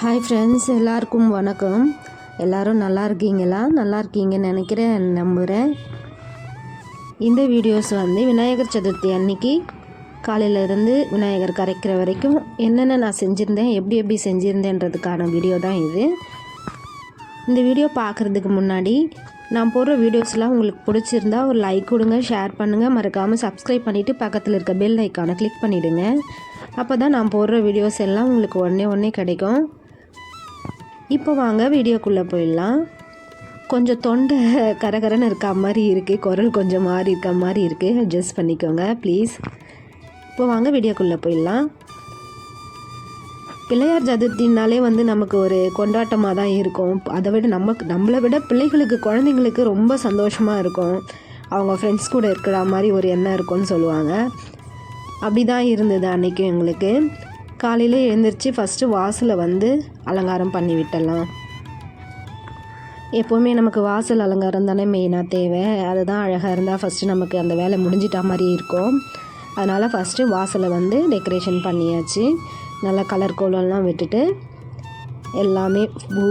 Hi friends எல்லாருக்கும் வணக்கம். எல்லோரும் நல்லா இருக்கீங்களா? நல்லா இருக்கீங்கன்னு நினைக்கிறேன் நம்புகிறேன் இந்த வீடியோஸ் வந்து விநாயகர் சதுர்த்தி அன்னைக்கு காலையில இருந்து விநாயகர் கரைக்கிற வரைக்கும் என்னென்ன நான் செஞ்சுருந்தேன் எப்படி எப்படி செஞ்சுருந்தேன்றதுக்கான வீடியோ தான் இது. இந்த வீடியோ பார்க்குறதுக்கு முன்னாடி நான் போடுற வீடியோஸ்லாம் உங்களுக்கு பிடிச்சிருந்தா ஒரு லைக் கொடுங்க ஷேர் பண்ணுங்கள் மறக்காமல் சப்ஸ்கிரைப் பண்ணிவிட்டு பக்கத்தில் இருக்க பெல் ஐக்கானை கிளிக் பண்ணிவிடுங்க அப்போ தான் நான் போடுற வீடியோஸ் எல்லாம் உங்களுக்கு உடனே உடனே கிடைக்கும். இப்போ வாங்க வீடியோக்குள்ளே போயிடலாம். கொஞ்சம் தொண்டை கரகரன்னு இருக்க மாதிரி இருக்குது குரல் கொஞ்சம் மாறி இருக்க மாதிரி இருக்குது அட்ஜஸ்ட் பண்ணிக்கோங்க ப்ளீஸ் இப்போ வாங்க வீடியோக்குள்ளே போயிடலாம். பிள்ளையார் சதுர்த்தினாலே வந்து நமக்கு ஒரு கொண்டாட்டமாக தான் இருக்கும். அதை விட நமக்கு நம்மளை விட பிள்ளைகளுக்கு குழந்தைங்களுக்கு ரொம்ப சந்தோஷமாக இருக்கும். அவங்க ஃப்ரெண்ட்ஸ் கூட இருக்கிற மாதிரி ஒரு எண்ணம் இருக்கும்னு சொல்லுவாங்க. அப்படி தான் இருந்தது அன்றைக்கும் எங்களுக்கு. காலையில் எழுந்திரிச்சு ஃபஸ்ட்டு வாசலை வந்து அலங்காரம் பண்ணி விட்டலாம். எப்போவுமே நமக்கு வாசல் அலங்காரம் தானே மெயினாக தேவை. அதுதான் அழகாக இருந்தால் ஃபஸ்ட்டு நமக்கு அந்த வேலை முடிஞ்சிட்டா மாதிரி இருக்கும். அதனால் ஃபஸ்ட்டு வாசலை வந்து டெக்கரேஷன் பண்ணியாச்சு. நல்லா கலர் கோலம்லாம் விட்டுட்டு எல்லாமே பூ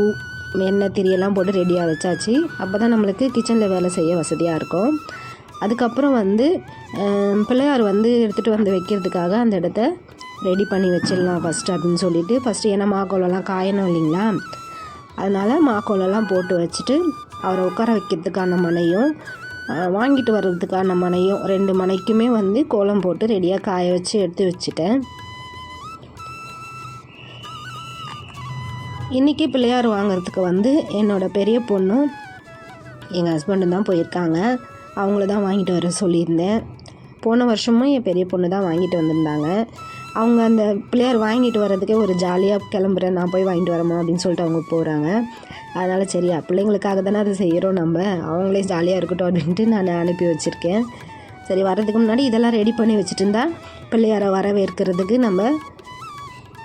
எண்ணெய் திரியெல்லாம் போட்டு ரெடியாக வச்சாச்சு. அப்போ தான் நம்மளுக்கு கிச்சனில் வேலை செய்ய வசதியாக இருக்கும். அதுக்கப்புறம் வந்து பிள்ளையார் வந்து எடுத்துகிட்டு வந்து வைக்கிறதுக்காக அந்த இடத்த ரெடி பண்ணி வச்சிடலாம் ஃபஸ்ட்டு அப்படின்னு சொல்லிவிட்டு ஃபஸ்ட்டு ஏன்னா மாக்கோலெல்லாம் காயணும் இல்லைங்களா? அதனால் மாக்கோலெல்லாம் போட்டு வச்சுட்டு அவரை உட்கார வைக்கிறதுக்கான மனையும் வாங்கிட்டு வர்றதுக்கான மனையும் ரெண்டு மனைக்குமே வந்து கோலம் போட்டு ரெடியாக காய வச்சு எடுத்து வச்சுட்டேன். இன்றைக்கி பிள்ளையார் வாங்குறதுக்கு வந்து என்னோடய பெரிய பொண்ணும் எங்கள் ஹஸ்பண்டும் தான் போயிருக்காங்க. அவங்கள தான் வாங்கிட்டு வர சொல்லியிருந்தேன். போன வருஷமும் என் பெரிய பொண்ணு தான் வாங்கிட்டு வந்திருந்தாங்க. அவங்க அந்த பிள்ளையார் வாங்கிட்டு வர்றதுக்கே ஒரு ஜாலியாக கிளம்புறேன் நான் போய் வாங்கிட்டு வரமா அப்படின்னு சொல்லிட்டு அவங்க போகிறாங்க அதனால் சரியா பிள்ளைங்களுக்காக தானே அதை செய்கிறோம் நம்ம. அவங்களே ஜாலியாக இருக்கட்டும் அப்படின்ட்டு நான் அனுப்பி வச்சுருக்கேன். சரி வர்றதுக்கு முன்னாடி இதெல்லாம் ரெடி பண்ணி வச்சுட்டு இருந்தா பிள்ளையாரை வரவேற்கிறதுக்கு நம்ம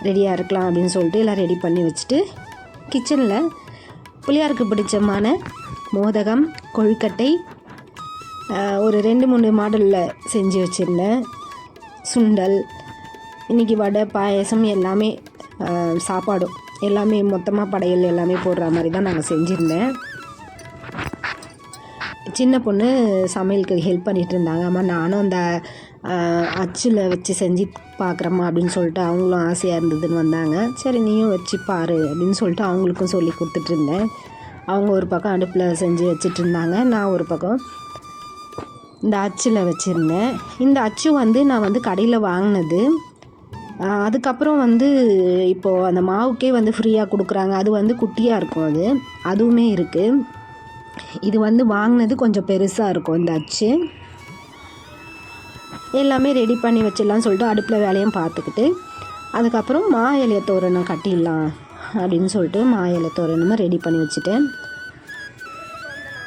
ரெடியாக இருக்கலாம் அப்படின்னு சொல்லிட்டு எல்லாம் ரெடி பண்ணி வச்சுட்டு கிச்சனில் பிள்ளையாருக்கு பிடிச்சமான மோதகம் கொழுக்கட்டை ஒரு ரெண்டு மூணு மாடலில் செஞ்சு வச்சுருந்தேன். சுண்டல் இன்றைக்கி வடை பாயசம் எல்லாமே சாப்பாடும் எல்லாமே மொத்தமாக படையல் எல்லாமே போடுற மாதிரி தான் நாங்கள் செஞ்சுருந்தேன். சின்ன பொண்ணு சமையலுக்கு ஹெல்ப் பண்ணிகிட்டு இருந்தாங்க. அம்மா நானும் அந்த அச்சில் வச்சு செஞ்சு பார்க்குறம்மா அப்படின்னு சொல்லிட்டு அவங்களும் ஆசையாக இருந்ததுன்னு வந்தாங்க. சரி நீயும் வச்சு பாரு அப்படின்னு சொல்லிட்டு அவங்களுக்கும் சொல்லி கொடுத்துட்ருந்தேன் அவங்க ஒரு பக்கம் அடுப்பில் செஞ்சு வச்சுட்டு இருந்தாங்க. நான் ஒரு பக்கம் இந்த அச்சில் வச்சுருந்தேன். இந்த அச்சு வந்து நான் வந்து கடையில் வாங்கினது. அதுக்கப்புறம் வந்து இப்போது அந்த மாவுக்கே வந்து ஃப்ரீயாக கொடுக்குறாங்க. அது வந்து குட்டியாக இருக்கும் அது. அதுவுமே இருக்குது இது வந்து வாங்கினது கொஞ்சம் பெருசாக இருக்கும் இந்த அச்சு. எல்லாமே ரெடி பண்ணி வச்சிடலாம்னு சொல்லிட்டு அடுப்பில் வேலையும் பார்த்துக்கிட்டு அதுக்கப்புறம் மா இலைய தோரணம் கட்டிடலாம் அப்படின்னு சொல்லிட்டு மா இலை தோரணமாக ரெடி பண்ணி வச்சுட்டேன்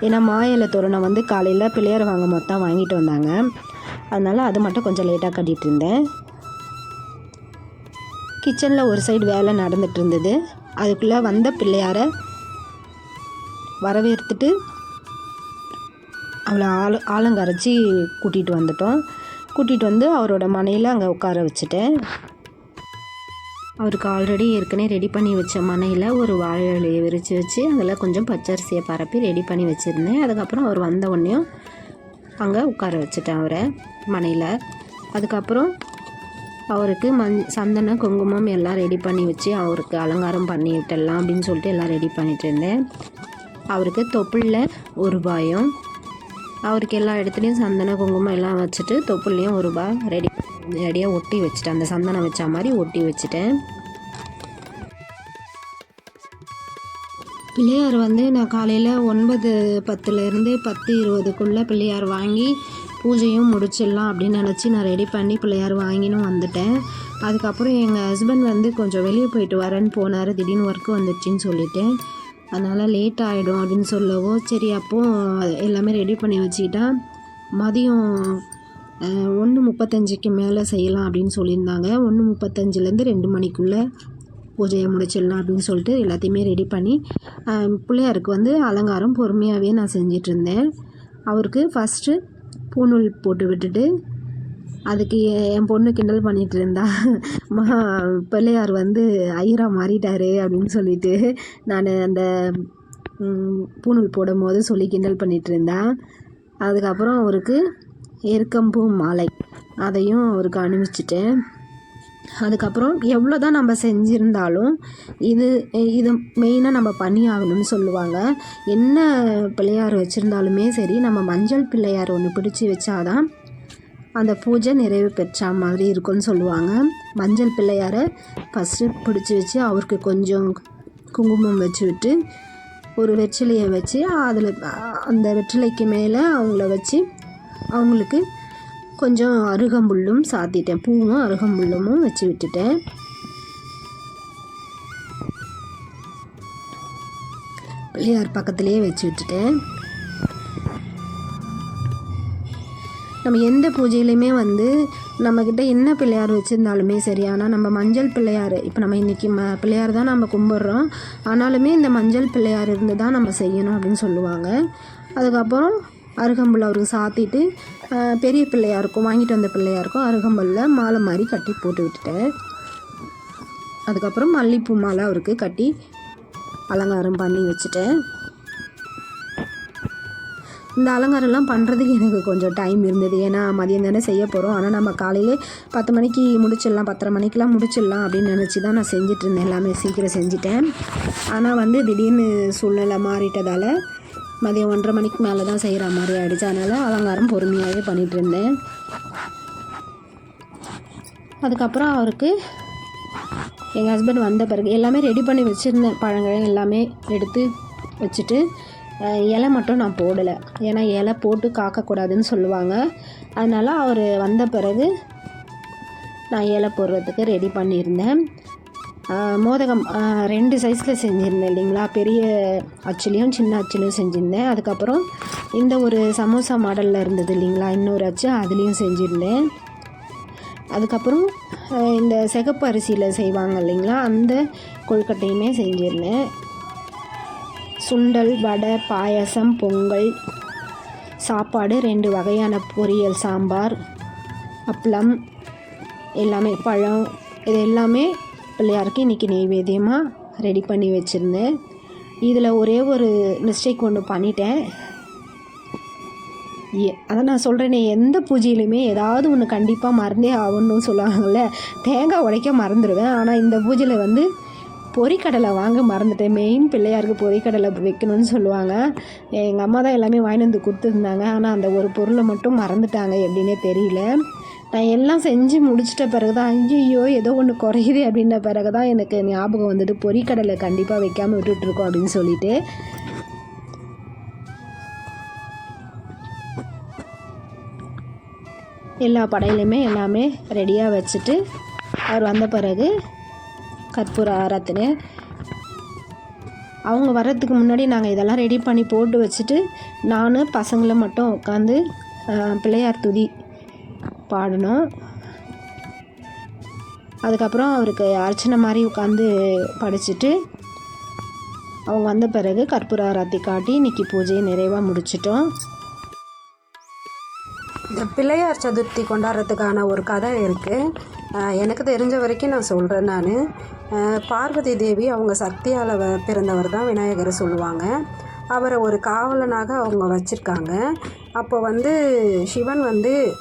ஏன்னா மா இலை தோரணம் வந்து காலையில் பிள்ளையார் வாங்க மொத்தம் வாங்கிட்டு வந்தாங்க. அதனால் அது மட்டும் கொஞ்சம் லேட்டாக கட்டிகிட்டு இருந்தேன். கிச்சனில் ஒரு சைடு வேலை நடந்துட்டு இருந்தது. அதுக்குள்ளே வந்த பிள்ளையாரை வரவேற்றுட்டு அவளை ஆளு ஆலங்கரைச்சி கூட்டிகிட்டு வந்துட்டோம். கூட்டிகிட்டு வந்து அவரோட மனையில் அங்கே உட்கார வச்சுட்டேன். அவருக்கு ஆல்ரெடி ஏற்கனவே ரெடி பண்ணி வச்ச மனையில் ஒரு வாழை இலையை விரித்து வச்சு அதில் கொஞ்சம் பச்சரிசியை பரப்பி ரெடி பண்ணி வச்சுருந்தேன். அதுக்கப்புறம் அவர் வந்த உடனேயும் அங்கே உட்கார வச்சுட்டேன் அவரை மனையில். அதுக்கப்புறம் அவருக்கு மஞ் சந்தன குங்குமம் எல்லாம் ரெடி பண்ணி வச்சு அவருக்கு அலங்காரம் பண்ணி விட்டுடலாம் அப்படின்னு சொல்லிட்டு எல்லாம் ரெடி பண்ணிட்டு இருந்தேன். அவருக்கு தொப்புளில் ஒரு ரூபாயும் அவருக்கு எல்லா இடத்துலையும் சந்தன குங்குமம் எல்லாம் வச்சுட்டு தொப்புள்லேயும் ஒரு ரூபாய் ரெடி ரெடியாக ஒட்டி வச்சுட்டேன். அந்த சந்தனம் வச்ச மாதிரி ஒட்டி வச்சுட்டேன். பிள்ளையார் வந்து நான் காலையில் ஒன்பது பத்துலேருந்து பத்து இருபதுக்குள்ளே பிள்ளையார் வாங்கி பூஜையும் முடிச்சிடலாம் அப்படின்னு நினச்சி நான் ரெடி பண்ணி பிள்ளையார் வாங்கினும் வந்துட்டேன். அதுக்கப்புறம் எங்கள் ஹஸ்பண்ட் வந்து கொஞ்சம் வெளியே போயிட்டு வரேன்னு போனார். திடீர்னு ஒர்க்கு வந்துடுச்சின்னு சொல்லிவிட்டு அதனால் லேட் ஆகிடும் அப்படின்னு சொல்லவோ சரி அப்போது எல்லாமே ரெடி பண்ணி வச்சுக்கிட்டா மதியம் ஒன்று முப்பத்தஞ்சுக்கு மேலே செய்யலாம் அப்படின்னு சொல்லியிருந்தாங்க. ஒன்று முப்பத்தஞ்சுலேருந்து ரெண்டு மணிக்குள்ளே பூஜையை முடிச்சிடலாம் அப்படின்னு சொல்லிட்டு எல்லாத்தையுமே ரெடி பண்ணி பிள்ளையாருக்கு வந்து அலங்காரம் பொறுமையாகவே நான் செஞ்சிட்ருந்தேன் அவருக்கு ஃபஸ்ட்டு பூநூல் போட்டு விட்டுட்டு அதுக்கு என் பொண்ணு கிண்டல் பண்ணிகிட்டு இருந்தா மா பிள்ளையார் வந்து ஐயரா மாறிட்டாரு அப்படின்னு சொல்லிட்டு நான் அந்த பூணூல் போடும் போது சொல்லி கிண்டல் பண்ணிகிட்டு இருந்தேன் அதுக்கப்புறம் அவருக்கு எருக்கம்பூ மாலை அதையும் அவருக்கு அனுப்பிச்சிட்டேன். அதுக்கப்புறம் எவ்வளோ தான் நம்ம செஞ்சுருந்தாலும் இது இது மெயினாக நம்ம பண்ணி ஆகணும்னு சொல்லுவாங்க. என்ன பிள்ளையார் வச்சுருந்தாலுமே சரி நம்ம மஞ்சள் பிள்ளையார் ஒன்று பிடிச்சி வச்சாதான் அந்த பூஜை நிறைவு பெற்ற மாதிரி இருக்கும்னு சொல்லுவாங்க. மஞ்சள் பிள்ளையாரை ஃபஸ்ட்டு பிடிச்சி வச்சு அவருக்கு கொஞ்சம் குங்குமம் வச்சு விட்டு ஒரு வெற்றிலையை வச்சு அதில் அந்த வெற்றிலைக்கு மேலே அவங்கள வச்சு அவங்களுக்கு கொஞ்சம் அருகம்புல்லும் சாத்திட்டேன். பூவும் அருகம்புல்லும் வச்சு விட்டுட்டேன். பிள்ளையார் பக்கத்துலேயே வச்சு விட்டுட்டேன். நம்ம எந்த பூஜையிலையுமே வந்து நம்மக்கிட்ட என்ன பிள்ளையார் வச்சுருந்தாலுமே சரி ஆனால் நம்ம மஞ்சள் பிள்ளையார் இப்போ நம்ம இன்றைக்கி ம பிள்ளையார் தான் நம்ம கும்பிட்றோம். ஆனாலுமே இந்த மஞ்சள் பிள்ளையார் இருந்து தான் நம்ம செய்யணும் அப்படின்னு சொல்லுவாங்க. அதுக்கப்புறம் அருகம்புல் அவருக்கு சாத்திட்டு பெரிய பிள்ளையாக இருக்கும் வாங்கிட்டு வந்த பிள்ளையாருக்கும் அருகம்புல்ல மாலை மாதிரி கட்டி போட்டு விட்டுட்டேன். அதுக்கப்புறம் மல்லிப்பூ மாலை அவருக்கு கட்டி அலங்காரம் பண்ணி வச்சுட்டேன். இந்த அலங்காரம்லாம் பண்ணுறதுக்கு எனக்கு கொஞ்சம் டைம் இருந்தது. ஏன்னா மதியம் தானே செய்ய போகிறோம் ஆனால் நம்ம காலையிலே பத்து மணிக்கு முடிச்சிடலாம் பத்தரை மணிக்கெலாம் முடிச்சிடலாம் அப்படின்னு நினச்சி தான் நான் செஞ்சிட்ருந்தேன் எல்லாமே சீக்கிரம் செஞ்சுட்டேன். ஆனால் வந்து திடீர்னு சூழ்நிலை மாறிட்டதால் மதியம் ஒன்றரை மணிக்கு மேலே தான் செய்கிற மாதிரி ஆகிடுச்சு அதனால் அலங்காரம் பொறுமையாகவே பண்ணிகிட்டு இருந்தேன். அதுக்கப்புறம் அவருக்கு எங்கள் ஹஸ்பண்ட் வந்த பிறகு எல்லாமே ரெடி பண்ணி வச்சுருந்தேன் பழங்கள் எல்லாமே எடுத்து வச்சுட்டு இலை மட்டும் நான் போடலை. ஏன்னா இலை போட்டு காக்கக்கூடாதுன்னு சொல்லுவாங்க. அதனால் அவர் வந்த பிறகு நான் இலை போடுறதுக்கு ரெடி பண்ணியிருந்தேன். மோதகம் ரெண்டு சைஸில் செஞ்சுருந்தேன் இல்லைங்களா? பெரிய அச்சுலேயும் சின்ன அச்சுலேயும் செஞ்சுருந்தேன். அதுக்கப்புறம் இந்த ஒரு சமோசா மாடலில் இருந்தது இல்லைங்களா? இன்னொரு அச்சு அதுலேயும் செஞ்சுருந்தேன். அதுக்கப்புறம் இந்த சிகப்பு அரிசியில் செய்வாங்க இல்லைங்களா? அந்த கொழுக்கட்டையுமே செஞ்சிருந்தேன். சுண்டல் வடை பாயாசம் பொங்கல் சாப்பாடு ரெண்டு வகையான பொரியல் சாம்பார் அப்பளம் எல்லாமே பழம் இது எல்லாமே பிள்ளையாருக்கு இன்றைக்கி நெய்வேத்தியமாக ரெடி பண்ணி வச்சுருந்தேன். இதில் ஒரே ஒரு மிஸ்டேக் ஒன்று பண்ணிட்டேன். ஏ அதை நான் சொல்கிறேனே எந்த பூஜையிலுமே ஏதாவது ஒன்று கண்டிப்பாக மறந்தே ஆகணும்னு சொல்லுவாங்கள்ல தேங்காய் உடைக்க மறந்துடுவேன் ஆனால் இந்த பூஜையில் வந்து பொறிக்கடலை வாங்க மறந்துட்டேன். மெயின் பிள்ளையாருக்கு பொறிக்கடலை வைக்கணும்னு சொல்லுவாங்க. எங்கள் அம்மா தான் எல்லாமே வாங்கிட்டு வந்து கொடுத்துருந்தாங்க. ஆனால் அந்த ஒரு பொருளை மட்டும் மறந்துட்டாங்க. எப்படின்னே தெரியல. நான் எல்லாம் செஞ்சு முடிச்சிட்ட பிறகு தான் ஐயோ ஏதோ ஒன்று குறையுது அப்படின்ன பிறகு தான் எனக்கு ஞாபகம் வந்தது. பொறிக்கடலை கண்டிப்பாக வைக்காமல் விட்டுட்ருக்கோம் அப்படின்னு சொல்லிட்டு. எல்லா படையிலையுமே எல்லாமே ரெடியாக வச்சுட்டு அவர் வந்த பிறகு கற்பூர ஆராத்தினு. அவங்க வர்றதுக்கு முன்னாடி நாங்கள் இதெல்லாம் ரெடி பண்ணி போட்டு வச்சுட்டு நான் பசங்களை மட்டும் உட்காந்து பிள்ளையார் துதி பாடணும். அதுக்கப்புறம் அவருக்கு அர்ச்சனை மாதிரி உட்காந்து படிச்சுட்டு அவங்க வந்த பிறகு கற்பூர ஆராத்தி காட்டி இன்றைக்கி பூஜையை நிறைவாக முடிச்சிட்டோம். இந்த பிள்ளையார் சதுர்த்தி கொண்டாடுறதுக்கான ஒரு கதை இருக்குது எனக்கு தெரிஞ்ச வரைக்கும் நான் சொல்கிறேன் நான். பார்வதி தேவி அவங்க சக்தியால் வ பிறந்தவர் தான் விநாயகரை சொல்லுவாங்க. அவரை ஒரு காவலனாக அவங்க வச்சுருக்காங்க. அப்போ வந்து சிவன் வந்து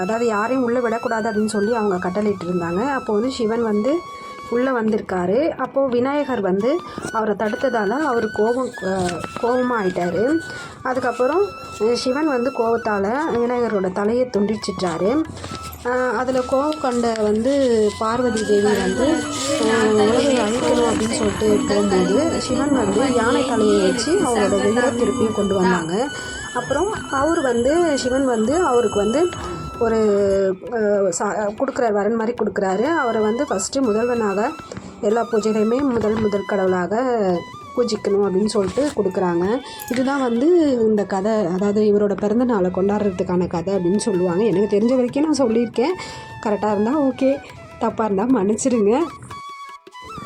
அதாவது யாரையும் உள்ளே விடக்கூடாது அப்படின்னு சொல்லி அவங்க கட்டளையிட்டு இருந்தாங்க அப்போ வந்து சிவன் வந்து உள்ளே வந்திருக்காரு. அப்போது விநாயகர் வந்து அவரை தடுத்ததால் அவர் கோபம் கோபமாக ஆயிட்டார். அதுக்கப்புறம் சிவன் வந்து கோபத்தால் விநாயகரோட தலையை துண்டிச்சிட்டாரு. அதில் கோபம் கண்ட வந்து பார்வதி தேவி வந்து அஹ், உலகை அழிக்கணும் அப்படின்னு சொல்லிட்டு போகும்போது சிவன் வந்து யானை தலையை வச்சு அவரோட உயிரை திருப்பியும் கொண்டு வந்தாங்க. அப்புறம் அவர் வந்து சிவன் வந்து அவருக்கு வந்து ஒரு சா கொடுக்குறாரு வரன் மாதிரி கொடுக்குறாரு. அவரை வந்து ஃபஸ்ட்டு முதல்வனாக எல்லா பூஜையிலையுமே முதல் முதல் கடவுளாக பூஜிக்கணும் அப்படின்னு சொல்லிட்டு கொடுக்குறாங்க. இதுதான் வந்து இந்த கதை. அதாவது இவரோட பிறந்த நாளை கொண்டாடுறதுக்கான கதை அப்படின்னு சொல்லுவாங்க. எனக்கு தெரிஞ்ச வரைக்கும் நான் சொல்லியிருக்கேன். கரெக்டாக இருந்தால் ஓகே தப்பாக இருந்தால் மன்னிச்சிடுங்க.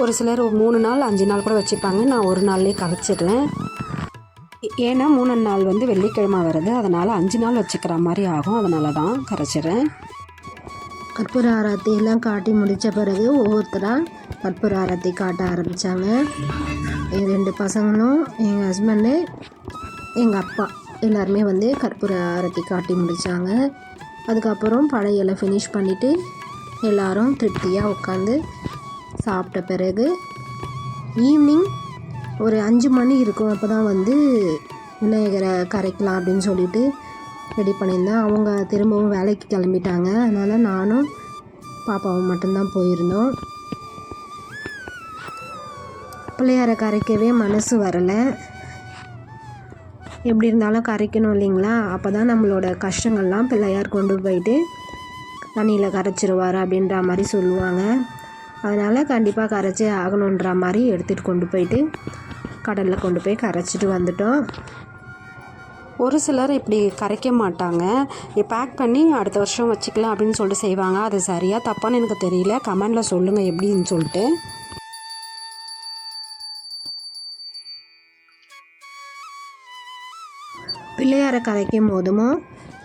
ஒரு சிலர் ஒரு மூணு நாள் அஞ்சு நாள் கூட வச்சுப்பாங்க. நான் ஒரு நாள்லேயே கரைச்சிடுறேன் ஏன்னா மூணு நாள் வந்து வெள்ளிக்கிழமை வருது. அதனால் அஞ்சு நாள் வச்சுக்கிற மாதிரி ஆகும். அதனால தான் கரைச்சிடுறேன் கற்பூர ஆரத்தி எல்லாம் காட்டி முடித்த பிறகு ஒவ்வொருத்தராக கற்பூர ஆரத்தி காட்ட ஆரம்பித்தாங்க என் ரெண்டு பசங்களும் எங்கள் ஹஸ்பண்டு எங்கள் அப்பா எல்லாருமே வந்து கற்பூர ஆரத்தி காட்டி முடித்தாங்க அதுக்கப்புறம் படையலை ஃபினிஷ் பண்ணிவிட்டு எல்லாரும் திருப்தியாக உட்காந்து சாப்பிட்ட பிறகு ஈவினிங் ஒரு அஞ்சு மணி இருக்கும். அப்போ தான் வந்து விநாயகரை கரைக்கலாம் அப்படின்னு சொல்லிட்டு ரெடி பண்ணியிருந்தேன். அவங்க திரும்பவும் வேலைக்கு கிளம்பிட்டாங்க. அதனால் நானும் பாப்பாவும் மட்டும்தான் போயிருந்தோம். பிள்ளையாரை கரைக்கவே மனசு வரலை. எப்படி இருந்தாலும் கரைக்கணும் இல்லைங்களா? அப்போ தான் நம்மளோட கஷ்டங்கள்லாம் பிள்ளையார் கொண்டு போயிட்டு தண்ணியில் கரைச்சிருவார் அப்படின்ற மாதிரி சொல்லுவாங்க. அதனால் கண்டிப்பாக கரைச்சே ஆகணுன்ற மாதிரி எடுத்துகிட்டு கொண்டு போயிட்டு கடலில் கொண்டு போய் கரைச்சிட்டு வந்துட்டோம். ஒரு சிலர் இப்படி கரைக்க மாட்டாங்க. பேக் பண்ணி அடுத்த வருஷம் வச்சுக்கலாம் அப்படின்னு சொல்லிட்டு செய்வாங்க. அது சரியா தப்பான்னு எனக்கு தெரியல. கமெண்டில் சொல்லுங்கள் எப்படின்னு சொல்லிட்டு. பிள்ளையாரை கரைக்கும் போதுமோ?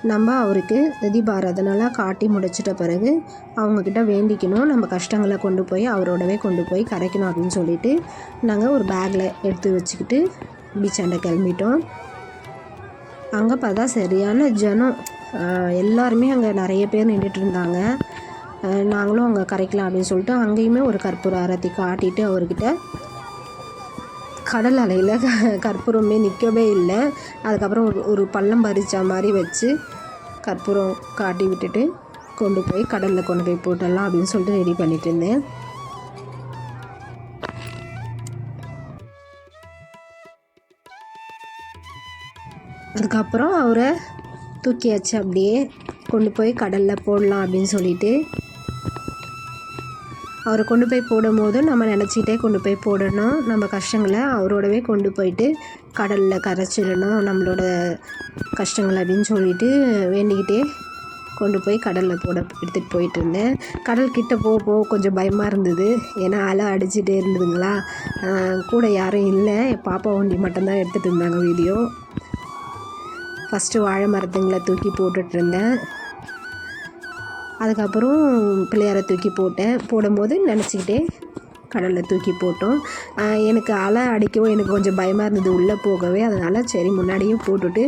நம்ம அவருக்கு தீபாராதனெல்லாம் காட்டி முடிச்சிட்ட பிறகு அவங்கக்கிட்ட வேண்டிக்கணும் நம்ம கஷ்டங்களை கொண்டு போய் அவரோடவே கொண்டு போய் கரைக்கணும் அப்படின்னு சொல்லிட்டு நாங்கள் ஒரு பேக்கில் எடுத்து வச்சுக்கிட்டு பீச்சாண்ட கிளம்பிட்டோம். அங்கே பார்த்தா சரியான ஜனம். எல்லாருமே அங்கே நிறைய பேர் நின்றுட்டு இருந்தாங்க. நாங்களும் அங்கே கரைக்கலாம் அப்படின்னு சொல்லிட்டு அங்கேயுமே ஒரு கற்பூர அரத்தி காட்டிட்டு அவர்கிட்ட கடல் அலையில் க- கற்பூரமே நிற்கவே இல்லை. அதுக்கப்புறம் ஒரு ஒரு பள்ளம் பறித்த மாதிரி வச்சு கற்பூரம் காட்டி விட்டுட்டு கொண்டு போய் கடலில் கொண்டு போய் போட்டுடலாம் அப்படின்னு சொல்லிட்டு ரெடி பண்ணிட்டு இருந்தேன். அதுக்கப்புறம் அவரை தூக்கியாச்சு அப்படியே கொண்டு போய் கடலில் போடலாம் அப்படின்னு சொல்லிட்டு அவரை கொண்டு போய் போடும்போது நம்ம நினச்சிக்கிட்டே கொண்டு போய் போடணும். நம்ம கஷ்டங்களை அவரோடவே கொண்டு போயிட்டு கடலில் கரைச்சிடணும். நம்மளோட கஷ்டங்கள் அப்படின்னு சொல்லிட்டு வேண்டிக்கிட்டே கொண்டு போய் கடலில் போட எடுத்துகிட்டு போயிட்டு இருந்தேன். கடல் கிட்டே போக போக கொஞ்சம் பயமாக இருந்தது. ஏன்னா அலை அடிச்சுட்டே இருந்ததுங்களா? கூட யாரும் இல்லை. பாப்பா ஒண்டி மட்டும்தான் எடுத்துகிட்டு இருந்தாங்க வீடியோ. ஃபஸ்ட்டு வாழை மரத்துங்களை தூக்கி போட்டுட்ருந்தேன் அதுக்கப்புறம் பிள்ளையாரை தூக்கி போட்டேன். போடும்போது நினச்சிக்கிட்டே கடலில் தூக்கி போட்டோம். எனக்கு அலை அடிக்கவும் எனக்கு கொஞ்சம் பயமாக இருந்தது. உள்ளே போகவே. அதனால் சரி முன்னாடியும் போட்டுட்டு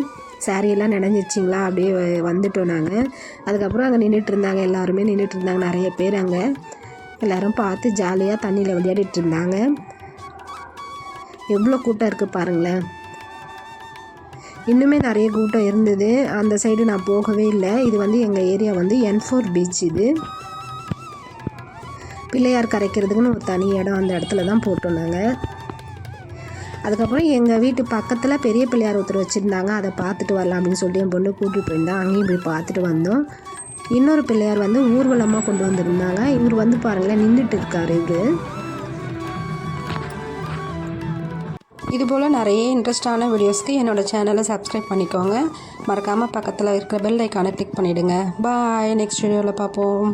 சாரியெல்லாம் நினைஞ்சிச்சிங்களா அப்படியே வந்துட்டோம் நாங்கள் அதுக்கப்புறம் அங்கே நின்றுட்டு இருந்தாங்க. எல்லாருமே நின்றுட்டு இருந்தாங்க. நிறைய பேர் அங்கே. எல்லோரும் பார்த்து ஜாலியாக தண்ணியில் விளையாடிட்டு இருந்தாங்க. எவ்வளோ கூட்டம் இருக்குது பாருங்களேன். இன்னுமே நிறைய கூட்டம் இருந்தது. அந்த சைடு நான் போகவே இல்லை. இது வந்து எங்கள் ஏரியா வந்து என் ஃபோர் பீச் இது. பிள்ளையார் கரைக்கிறதுக்குன்னு ஒரு தனி இடம் அந்த இடத்துல தான் போட்டோம் நாங்கள் அதுக்கப்புறம் எங்கள் வீட்டு பக்கத்தில் பெரிய பிள்ளையார் ஒருத்தர் வச்சுருந்தாங்க. அதை பார்த்துட்டு வரலாம் அப்படின்னு சொல்லிட்டு என் பொண்ணு கூட்டிகிட்டு போயிருந்தேன் அங்கேயும் போய் பார்த்துட்டு வந்தோம். இன்னொரு பிள்ளையார் வந்து ஊர்வலமாக கொண்டு வந்திருந்தாங்க. இவர் வந்து பாருங்களேன் நின்றுட்டு இருக்காரு இவர். இதுபோல் நிறைய இன்ட்ரெஸ்டான வீடியோஸ்க்கு என்னோட சேனலை சப்ஸ்கிரைப் பண்ணிக்கோங்க. மறக்காமல் பக்கத்தில் இருக்கிற பெல் ஐக்கானை கிளிக் பண்ணிவிடுங்க பாய் நெக்ஸ்ட் வீடியோவில் பார்ப்போம்.